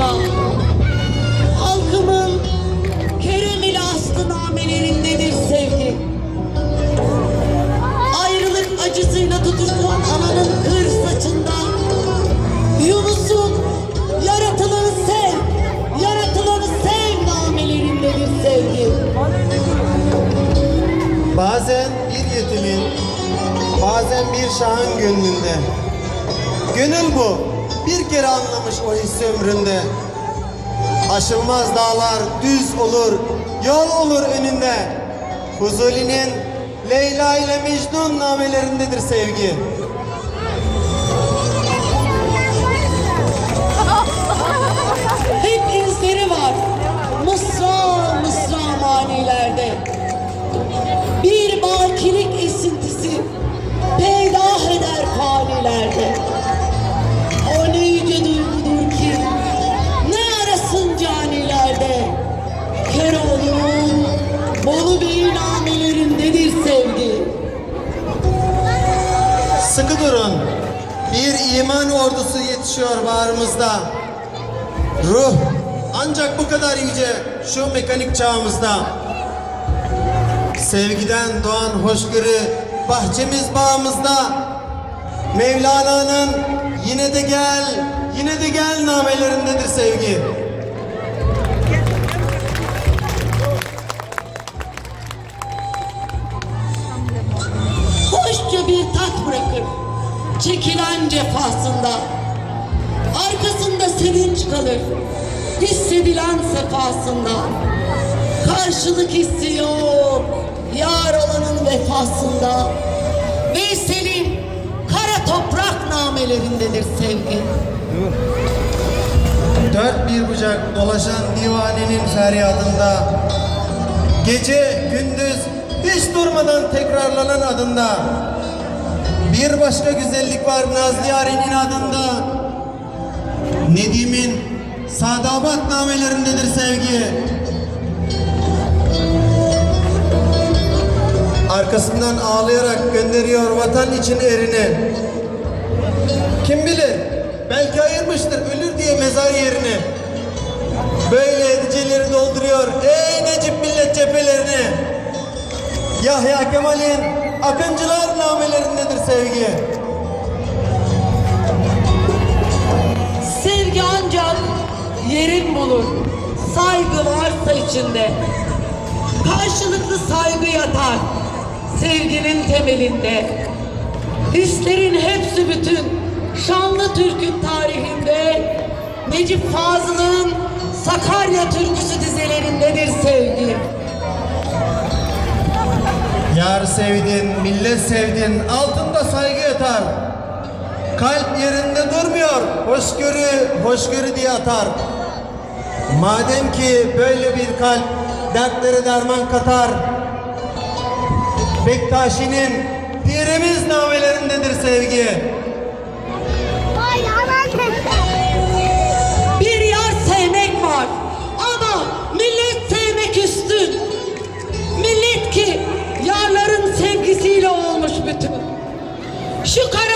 altında halkımın kerem ile aslı namelerindedir sevgi. Ayrılık acısıyla tutuşturan ananın kır saçında Yunus'un yaratılanı sev, yaratılanı sev namelerindedir sevgi. Bazen bir yetimin, bazen bir şahın gönlünde. Gönül bu. Bir kere anlamış o hissi ömründe. Aşılmaz dağlar düz olur, yol olur önünde. Fuzuli'nin Leyla ile Mecnun namelerindedir sevgi. Hep izleri var. Bolu Bey'in amelerindedir sevgi. Sıkı durun. Bir iman ordusu yetişiyor bağrımızda. Ruh ancak bu kadar yüce şu mekanik çağımızda. Sevgiden doğan hoşgörü bahçemiz bağımızda. Mevlana'nın yine de gel, yine de gel namelerindedir sevgi. Bırakır çekilen cefasında. Arkasında sevinç kalır hissedilen sefasında. Karşılık hissi yok yar olanın vefasında. Veysel'in kara toprak namelerindedir sevgi. Dört bir bucak dolaşan divanenin feryadında Gece gündüz hiç durmadan tekrarlanan adında Bir başka güzellik var Nazlı Yaren'in adında Nedim'in sadabat namelerindedir sevgi Arkasından ağlayarak gönderiyor vatan için erini kim bilir belki ayırmıştır ölür diye mezar yerini. Böyle ediceleri dolduruyor ey Necip millet cephelerini. Yahya Kemal'in akıncılar namelerindedir sevgi. Sevgi ancak yerin bulur. Saygı varsa içinde. Karşılıklı saygı yatar. Sevginin temelinde. Hislerin hepsi bütün. Şanlı Türk'ün tarihinde. Necip Fazıl'ın Sakarya türküsü dizelerindedir sevgi. Yar sevdin, millet sevdin, altında saygı yatar. Kalp yerinde durmuyor, hoşgörü, hoşgörü diye atar. Madem ki böyle bir kalp dertlere derman katar. Bektaşi'nin pirimiz namelerindedir sevgi. সুখর